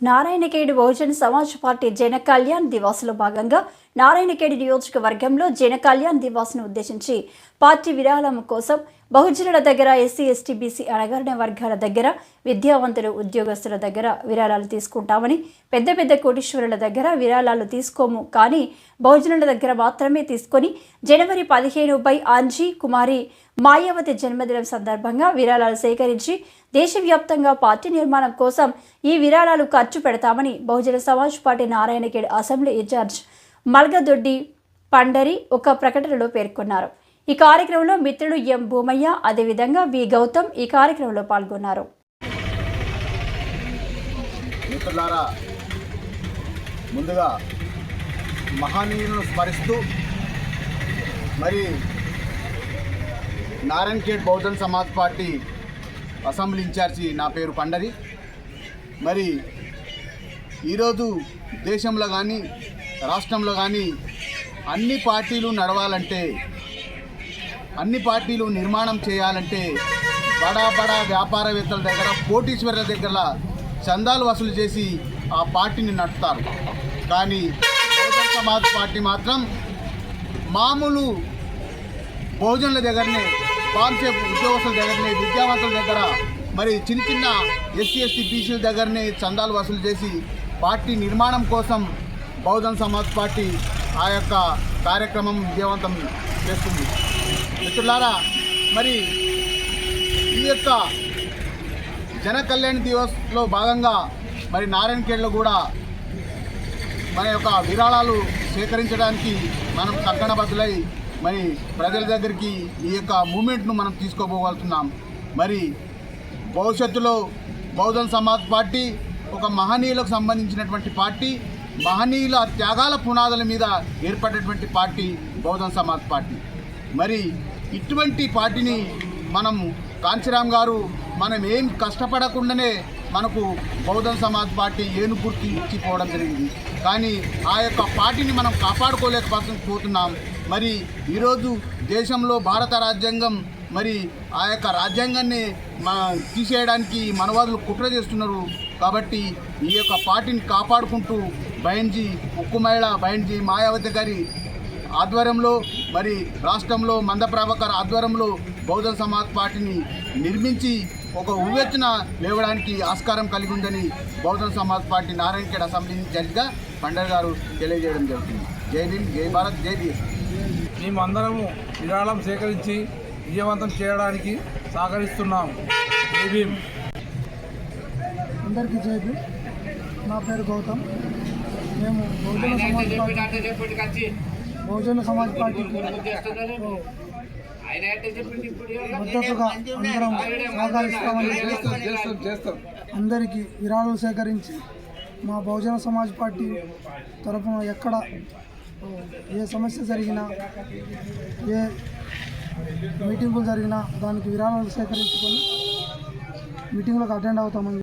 Narayankhed Bahujan Samaj party జన కళ్యాణ్ దివాస్లో భాగంగా నారాయణఖేడ్ నియోజకవర్గంలో జన కళ్యాణ్ దివాస్ను ఉద్దేశించి పార్టీ విరాళం కోసం బహుజనుల దగ్గర ఎస్సీ ఎస్టీ బీసీ అణగారిన వర్గాల దగ్గర విద్యావంతులు ఉద్యోగస్తుల దగ్గర విరాళాలు తీసుకుంటామని పెద్ద పెద్ద కోటీశ్వరుల దగ్గర విరాళాలు తీసుకోము. కానీ బహుజనుల దగ్గర మాత్రమే తీసుకొని జనవరి పదిహేను బై ఆంజీ కుమారి మాయావతి జన్మదినం సందర్భంగా విరాళాలు సేకరించి దేశవ్యాప్తంగా పార్టీ నిర్మాణం కోసం ఈ విరాళాలు ఖర్చు పెడతామని Bahujan Samaj Party Narayankhed assembly in charge Malgadoddi Pandari ఒక ప్రకటనలో పేర్కొన్నారు. ఈ కార్యక్రమంలో మిత్రుడు ఎం భూమయ్య అదేవిధంగా వి గౌతమ్ ఈ కార్యక్రమంలో పాల్గొన్నారు. మిత్రులారా ముందుగా మహానీయులను స్మరిస్తూ మరి Narayankhed Bahujan Samaj Party assembly in charge నా పేరు పండరి. మరి ఈరోజు దేశంలో కానీ రాష్ట్రంలో కానీ అన్ని పార్టీలు నడవాలంటే అన్ని పార్టీలు నిర్మాణం చేయాలంటే బడా బడా వ్యాపారవేత్తల దగ్గర కోటీశ్వరుల దగ్గర చందాలు వసూలు చేసి ఆ పార్టీని నడుపుతారు. కానీ బహుజన్ సమాజ్ పార్టీ మాత్రం మామూలు బహుజనుల దగ్గరనే కాన్సెప్ట్ ఉద్యోగస్తుల దగ్గరనే విద్యావంతుల దగ్గర మరి చిన్న చిన్న ఎస్సీ ఎస్టీ బీసీల దగ్గరనే చందాలు వసూలు చేసి పార్టీ నిర్మాణం కోసం బహుజన్ సమాజ్ పార్టీ ఆ యొక్క కార్యక్రమం విజయవంతం చేస్తుంది. మిత్రులారా మరి ఈ యొక్క జన కళ్యాణ్ దివస్లో భాగంగా మరి నారాయణఖేడ్లో కూడా మన యొక్క విరాళాలు సేకరించడానికి మనం కంకణబద్దులై మరి ప్రజల దగ్గరికి ఈ యొక్క మూమెంట్ను మనం తీసుకోబోగలుగుతున్నాం మరి భవిష్యత్తులో బహుజన్ సమాజ్ పార్టీ ఒక మహనీయులకు సంబంధించినటువంటి పార్టీ మహనీయుల త్యాగాల పునాదుల మీద ఏర్పడినటువంటి పార్టీ బహుజన్ సమాజ్ పార్టీ. మరి ఇటువంటి పార్టీని మనం కాంచీరామ్ గారు మనం ఏం కష్టపడకుండానే మనకు బహుజన్ సమాజ్ పార్టీ ఏను ఇచ్చిపోవడం జరిగింది. కానీ ఆ యొక్క పార్టీని మనం కాపాడుకోలేకపోతున్నాం. మరి ఈరోజు దేశంలో భారత రాజ్యాంగం మరి ఆ యొక్క రాజ్యాంగాన్ని మన తీసేయడానికి మనవాదులు కుట్ర చేస్తున్నారు. కాబట్టి ఈ యొక్క పార్టీని కాపాడుకుంటూ బయన్జీ ఉక్కు మహిళ బయన్జీ మాయావతి గారి ఆధ్వర్యంలో మరి రాష్ట్రంలో మంద ప్రభాకర్ ఆధ్వర్యంలో బహుజన్ సమాజ్ పార్టీని నిర్మించి ఒక ఉవ్వెత్తున లేవడానికి ఆస్కారం కలిగి ఉందని బహుజన్ సమాజ్ పార్టీ నారాయణఖేడ్ అసెంబ్లీ జడ్జిగా పండర్ గారు తెలియజేయడం జరుగుతుంది. జై భీమ్ జై భారత్ జై భీమ్. మేమందరము విరాళం సేకరించి విజయవంతం చేయడానికి సహకరిస్తున్నాం. జై భీమ్. అందరికీ జైబు నా పేరు గౌతమ్. మేము బహుజన సమాజ్ పార్టీ బహుజన సమాజ్ పార్టీకి మద్దతుగా అందరం సహకరిస్తామని అందరికీ విరాళాలు సేకరించి మా బహుజన సమాజ్ పార్టీ తరఫున ఎక్కడ ఏ సమస్య జరిగినా ఏ మీటింగులు జరిగినా దానికి విరాళాలు సేకరించుకొని మీటింగ్లకు అటెండ్ అవుతామని